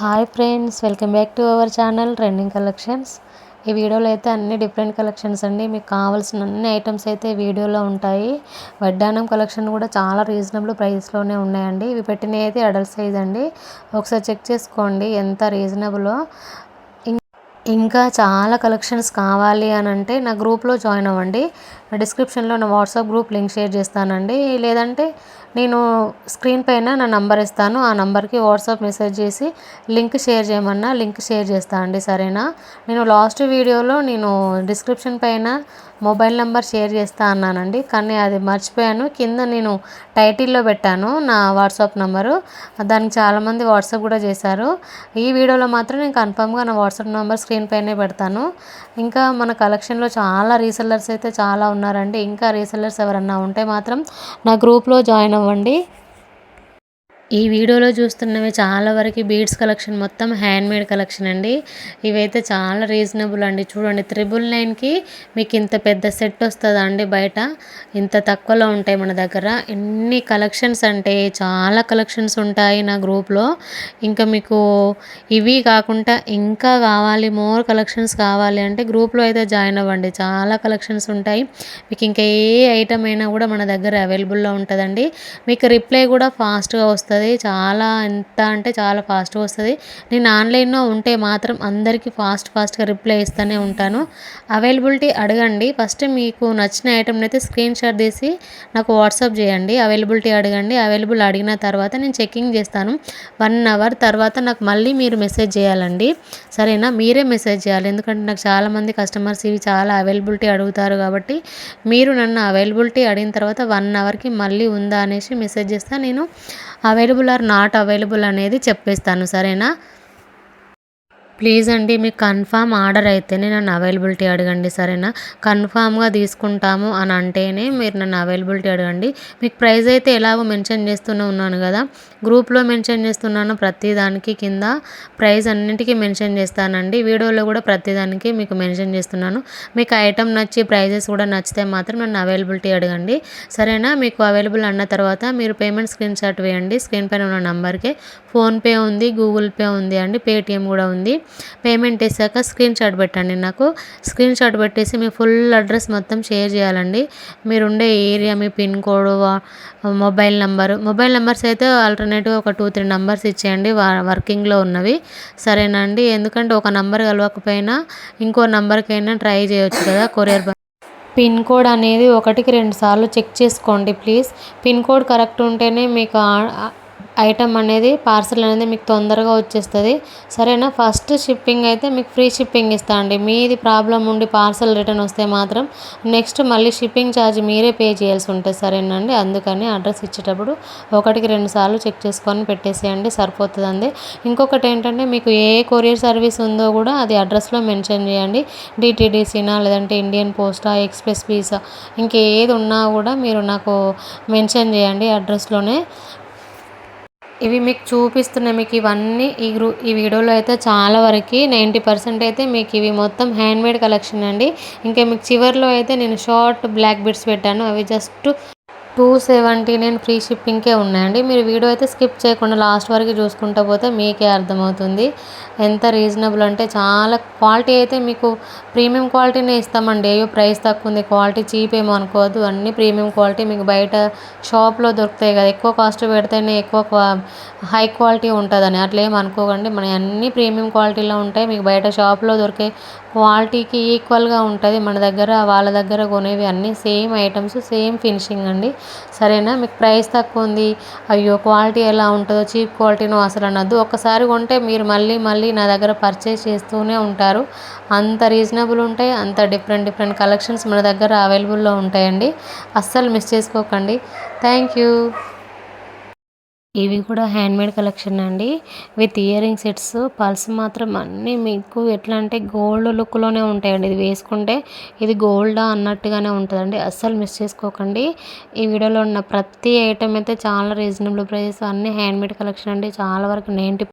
Hi friends welcome back to our channel trending collections. ఈ వీడియోలో అయితే అన్ని డిఫరెంట్ కలెక్షన్స్ అండి. మీకు కావాల్సిన అన్ని ఐటమ్స్ అయితే వీడియోలో ఉంటాయి. వడ్డానం కలెక్షన్ కూడా చాలా రీజనబుల్ ప్రైస్లోనే ఉన్నాయండి. ఇవి పెట్టినవి అయితే అడల్ట్ సైజ్ అండి. ఒకసారి చెక్ చేసుకోండి ఎంత రీజనబులో. ఇంకా చాలా కలెక్షన్స్ కావాలి అని అంటే నా గ్రూప్లో జాయిన్ అవ్వండి. డిస్క్రిప్షన్లో నా వాట్సాప్ గ్రూప్ లింక్ షేర్ చేస్తానండి. లేదంటే నేను స్క్రీన్ పైన నా నంబర్ ఇస్తాను. ఆ నంబర్కి వాట్సాప్ మెసేజ్ చేసి లింక్ షేర్ చేయమన్నా లింక్ షేర్ చేస్తాను అండి సరేనా? నేను లాస్ట్ వీడియోలో నేను డిస్క్రిప్షన్ పైన మొబైల్ నెంబర్ షేర్ చేస్తా అన్నానండి. కానీ అది మర్చిపోయాను. కింద నేను టైటిల్లో పెట్టాను నా వాట్సాప్ నెంబరు. దానికి చాలామంది వాట్సాప్ కూడా చేశారు. ఈ వీడియోలో మాత్రం నేను కన్ఫామ్గా నా వాట్సాప్ నెంబర్ స్క్రీన్ పైనే పెడతాను. ఇంకా మన కలెక్షన్లో చాలా రీసెల్లర్స్ అయితే చాలా ఉన్నారండి. ఇంకా రీసెల్లర్స్ ఎవరన్నా ఉంటే మాత్రం నా గ్రూప్లో జాయిన్ అవ్వండి. ఈ వీడియోలో చూస్తున్నవి చాలా వరకు బీడ్స్ కలెక్షన్ మొత్తం హ్యాండ్మేడ్ కలెక్షన్ అండి. ఇవైతే చాలా రీజనబుల్ అండి. చూడండి త్రిబుల్ నైన్కి మీకు ఇంత పెద్ద సెట్ వస్తుందా అండి బయట? ఇంత తక్కువలో ఉంటాయి మన దగ్గర. ఎన్ని కలెక్షన్స్ అంటే చాలా కలెక్షన్స్ ఉంటాయి నా గ్రూప్లో. ఇంకా మీకు ఇవి కాకుండా ఇంకా కావాలి మోర్ కలెక్షన్స్ కావాలి అంటే గ్రూప్లో అయితే జాయిన్ అవ్వండి. చాలా కలెక్షన్స్ ఉంటాయి. మీకు ఇంకా ఏ ఐటమ్ అయినా కూడా మన దగ్గర అవైలబుల్లో ఉంటుందండి. మీకు రిప్లై కూడా ఫాస్ట్గా వస్తుంది. చాలా ఎంత అంటే చాలా ఫాస్ట్గా వస్తుంది. నేను ఆన్లైన్లో ఉంటే మాత్రం అందరికీ ఫాస్ట్ ఫాస్ట్గా రిప్లై ఇస్తూనే ఉంటాను. అవైలబిలిటీ అడగండి. ఫస్ట్ మీకు నచ్చిన ఐటమ్ని అయితే స్క్రీన్ షాట్ తీసి నాకు వాట్సాప్ చేయండి. అవైలబిలిటీ అడగండి. అవైలబుల్ అడిగిన తర్వాత నేను చెక్కింగ్ చేస్తాను. వన్ అవర్ తర్వాత నాకు మళ్ళీ మీరు మెసేజ్ చేయాలండి. సరేనా? మీరే మెసేజ్ చేయాలి. ఎందుకంటే నాకు చాలామంది కస్టమర్స్ ఇవి చాలా అవైలబిలిటీ అడుగుతారు కాబట్టి మీరు నన్ను అవైలబిలిటీ అడిగిన తర్వాత వన్ అవర్కి మళ్ళీ ఉందా అనేసి మెసేజ్ చేస్తాను నేను అవైలబుల్ ఆర్ నాట్ అవైలబుల్ అనేది చెప్పేస్తాను సరేనా? ప్లీజ్ అండి మీకు కన్ఫామ్ ఆర్డర్ అయితేనే నన్ను అవైలబిలిటీ అడగండి సరేనా? కన్ఫామ్గా తీసుకుంటాము అని అంటేనే మీరు నన్ను అవైలబిలిటీ అడగండి. మీకు ప్రైస్ అయితే ఎలాగో మెన్షన్ చేస్తూనే ఉన్నాను కదా? గ్రూప్లో మెన్షన్ చేస్తున్నాను ప్రతిదానికి కింద ప్రైస్ అన్నింటికీ మెన్షన్ చేస్తానండి. వీడియోలో కూడా ప్రతిదానికి మీకు మెన్షన్ చేస్తున్నాను. మీకు ఐటమ్ నచ్చి ప్రైజెస్ కూడా నచ్చితే మాత్రం నన్ను అవైలబిలిటీ అడగండి. సరేనా? మీకు అవైలబుల్ అన్న తర్వాత మీరు పేమెంట్ స్క్రీన్ షాట్ వేయండి. స్క్రీన్ పైన ఉన్న నెంబర్కి ఫోన్పే ఉంది గూగుల్ పే ఉంది అండి పేటిఎం కూడా ఉంది. పేమెంట్ వేసాక స్క్రీన్ షాట్ పెట్టండి నాకు. స్క్రీన్ షాట్ పెట్టేసి మీ ఫుల్ అడ్రస్ మొత్తం షేర్ చేయాలండి. మీరు ఉండే ఏరియా మీ pin code mobile number. Mobile numbers అయితే ఆల్టర్నేటివ్ ఒక టూ త్రీ నెంబర్స్ ఇచ్చేయండి. వర్కింగ్లో ఉన్నవి. సరేనా అండి? ఎందుకంటే ఒక నెంబర్ కలవకపోయినా ఇంకో నెంబర్కైనా ట్రై చేయొచ్చు కదా కొరియర్ పిన్ కోడ్ అనేది ఒకటికి రెండు సార్లు చెక్ చేసుకోండి ప్లీజ్. పిన్ కోడ్ కరెక్ట్ ఉంటేనే మీకు ఐటమ్ అనేది పార్సల్ అనేది మీకు తొందరగా వచ్చేస్తుంది. సరేనా? ఫస్ట్ షిప్పింగ్ అయితే మీకు ఫ్రీ షిప్పింగ్ ఇస్తా అండి. మీది ప్రాబ్లం ఉండి పార్సల్ రిటర్న్ వస్తే మాత్రం నెక్స్ట్ మళ్ళీ షిప్పింగ్ ఛార్జ్ మీరే పే చేయాల్సి ఉంటుంది. సరేనండి అందుకని అడ్రస్ ఇచ్చేటప్పుడు ఒకటికి రెండు సార్లు చెక్ చేసుకొని పెట్టేసేయండి. సరిపోతుందండి. ఇంకొకటి ఏంటంటే మీకు ఏ కొరియర్ సర్వీస్ ఉందో కూడా అది అడ్రస్లో మెన్షన్ చేయండి. డిటీడీసీనా లేదంటే ఇండియన్ పోస్టా ఎక్స్ప్రెస్ పీసా ఇంకేది ఉన్నా కూడా మీరు నాకు మెన్షన్ చేయండి అడ్రస్లోనే. ఇవి మీకు చూపిస్తున్నాయి మీకు ఇవన్నీ ఈ గ్రూ ఈ వీడియోలో అయితే చాలా వరకు నైంటీ పర్సెంట్ అయితే మీకు ఇవి మొత్తం హ్యాండ్మేడ్ కలెక్షన్ అండి. ఇంకా మీకు చివరిలో అయితే నేను షార్ట్ బ్లాక్ బిట్స్ పెట్టాను. అవి just two seventy nine free షిప్పింగ్కే ఉన్నాయండి. మీరు వీడియో అయితే స్కిప్ చేయకుండా లాస్ట్ వరకు చూసుకుంటూ పోతే మీకే అర్థమవుతుంది. ఎంత రీజనబుల్ అంటే చాలా క్వాలిటీ అయితే మీకు ప్రీమియం క్వాలిటీనే ఇస్తామండి. ఏవో ప్రైస్ తక్కువ ఉంది క్వాలిటీ చీప్ ఏమో అనుకోవద్దు. అన్నీ ప్రీమియం క్వాలిటీ మీకు బయట షాప్లో దొరుకుతాయి కదా. ఎక్కువ కాస్ట్ పెడితేనే ఎక్కువ హై క్వాలిటీ ఉంటుందని. అట్లా ఏం అనుకోకండి. మన అన్నీ ప్రీమియం క్వాలిటీలో ఉంటాయి. మీకు బయట షాప్లో దొరికే క్వాలిటీకి ఈక్వల్గా ఉంటుంది. మన దగ్గర వాళ్ళ దగ్గర కొనేవి అన్నీ సేమ్ ఐటమ్స్ సేమ్ ఫినిషింగ్ అండి. సరేనా? మీకు ప్రైస్ తక్కువ ఉంది. అయ్యో! క్వాలిటీ ఎలా ఉంటుందో చీప్ క్వాలిటీనో అసలు అనద్దు. ఒక్కసారి కొంటే మీరు మళ్ళీ మళ్ళీ నా దగ్గర పర్చేస్ చేస్తూనే ఉంటారు. అంత రీజనబుల్ ఉంటాయి అంత డిఫరెంట్ డిఫరెంట్ కలెక్షన్స్ మన దగ్గర అవైలబుల్లో ఉంటాయండి. అస్సలు మిస్ చేసుకోకండి. Thank you. ఇవి కూడా హ్యాండ్మేడ్ కలెక్షన్ అండి. విత్ ఇయర్ రింగ్ సెట్స్ పల్స్ మాత్రం అన్నీ మీకు ఎట్లా అంటే గోల్డ్ లుక్లోనే ఉంటాయండి. ఇది వేసుకుంటే ఇది గోల్డా అన్నట్టుగానే ఉంటుందండి. అస్సలు మిస్ చేసుకోకండి. ఈ వీడియోలో ఉన్న ప్రతి ఐటమ్ అయితే చాలా రీజనబుల్ ప్రైస్ అన్నీ హ్యాండ్మేడ్ కలెక్షన్ అండి. చాలా వరకు నేంటి